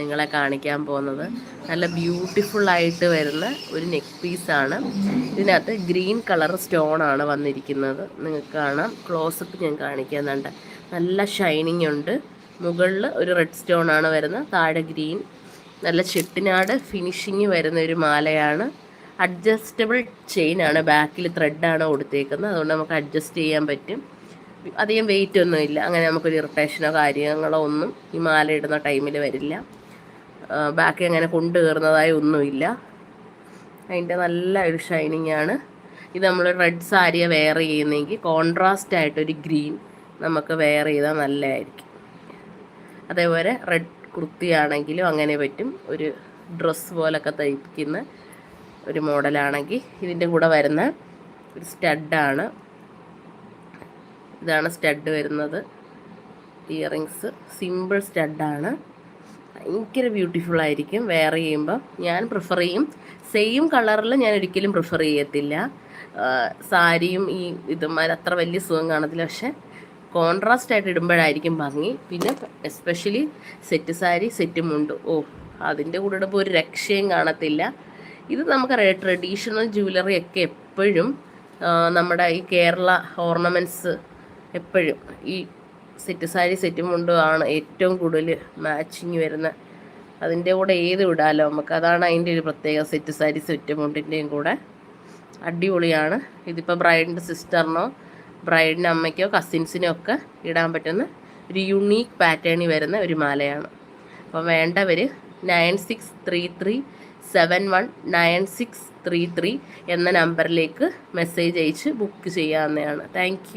നിങ്ങളെ കാണിക്കാൻ പോകുന്നത്. നല്ല ബ്യൂട്ടിഫുൾ ആയിട്ട് വരുന്ന ഒരു നെക്ക് പീസാണ് ഇതിനകത്ത് ഗ്രീൻ കളർ സ്റ്റോൺ ആണ് വന്നിരിക്കുന്നത്. നിങ്ങൾക്ക് കാണാം. ക്ലോസപ്പ് ഞാൻ കാണിക്കുന്നുണ്ട്. നല്ല ഷൈനിങ് ഉണ്ട്. മുകളിൽ ഒരു റെഡ് സ്റ്റോൺ ആണ് വരുന്നത്. താഴെ ഗ്രീൻ നല്ല ചെട്ടിനാട് ഫിനിഷിങ് വരുന്ന ഒരു മാലയാണ്. അഡ്ജസ്റ്റബിൾ ചെയിൻ ആണ്. ബാക്കിൽ ത്രെഡാണ് കൊടുത്തേക്കുന്നത്. അതുകൊണ്ട് നമുക്ക് അഡ്ജസ്റ്റ് ചെയ്യാൻ പറ്റും. അധികം വെയിറ്റ് ഒന്നും ഇല്ല അങ്ങനെ നമുക്കൊരു ഇറിറ്റേഷനോ കാര്യങ്ങളോ ഒന്നും ഈ മാല ഇടുന്ന ടൈമിൽ വരില്ല. ബാക്കി അങ്ങനെ കൊണ്ടു കയറുന്നതായി ഒന്നുമില്ല. അതിന്റെ നല്ല ഒരു ഷൈനിങ് ആണ്. ഇത് നമ്മൾ റെഡ് സാരിയെ വെയർ ചെയ്യുന്നെങ്കിൽ കോൺട്രാസ്റ്റ് ആയിട്ടൊരു ഗ്രീൻ നമുക്ക് വെയർ ചെയ്താൽ നല്ലതായിരിക്കും. അതേപോലെ റെഡ് കുർത്തിയാണെങ്കിലും അങ്ങനെ പറ്റും. ഒരു ഡ്രസ്സ് പോലൊക്കെ തയ്പ്പിക്കുന്ന ഒരു മോഡലാണെങ്കിൽ ഇതിന്റെ കൂടെ വരുന്ന ഒരു സ്റ്റഡാണ് ഇതാണ് സ്റ്റഡ് വരുന്നത്. ഇയറിങ്സ് സിമ്പിൾ സ്റ്റഡാണ് ഭയങ്കര ബ്യൂട്ടിഫുൾ ആയിരിക്കും. വെയർ ചെയ്യുമ്പോൾ ഞാൻ പ്രിഫർ ചെയ്യും. സെയിം കളറിൽ ഞാൻ ഒരിക്കലും പ്രിഫർ ചെയ്യത്തില്ല. സാരിയും ഈ ഇതും അത്ര വലിയ സുഖം കാണത്തില്ല. പക്ഷേ കോൺട്രാസ്റ്റ് ആയിട്ട് ഇടുമ്പോഴായിരിക്കും ഭംഗി. പിന്നെ എസ്പെഷ്യലി സെറ്റ് സാരി സെറ്റ് മുണ്ട്. ഓ അതിന്റെ കൂടെ ഇടുമ്പോൾ ഒരു രക്ഷയും കാണത്തില്ല. ഇത് നമുക്കറിയാം ട്രഡീഷണൽ ജുവലറി ഒക്കെ എപ്പോഴും നമ്മുടെ ഈ കേരള ഓർണമെന്റ്സ് എപ്പോഴും ഈ സെറ്റ് സാരി സെറ്റ് മുണ്ടും ആണ് ഏറ്റവും കൂടുതൽ മാച്ചിങ് വരുന്ന. അതിന്റെ കൂടെ ഏത് വിടാലോ നമുക്ക്. അതാണ് അതിന്റെ ഒരു പ്രത്യേക സെറ്റ് സാരി സെറ്റ് മുണ്ടിന്റെയും കൂടെ അടിപൊളിയാണ്. ഇതിപ്പോൾ ബ്രൈഡിന്റെ സിസ്റ്ററിനോ ബ്രൈഡിന്റെ അമ്മയ്ക്കോ കസിൻസിനോ ഒക്കെ ഇടാൻ പറ്റുന്ന ഒരു യുണീക്ക് പാറ്റേണിൽ വരുന്ന ഒരു മാലയാണ്. അപ്പോൾ വേണ്ടവർ nine six three three seven one nine six three three എന്ന നമ്പറിലേക്ക് മെസ്സേജ് അയച്ച് ബുക്ക് ചെയ്യാവുന്നതാണ്. താങ്ക്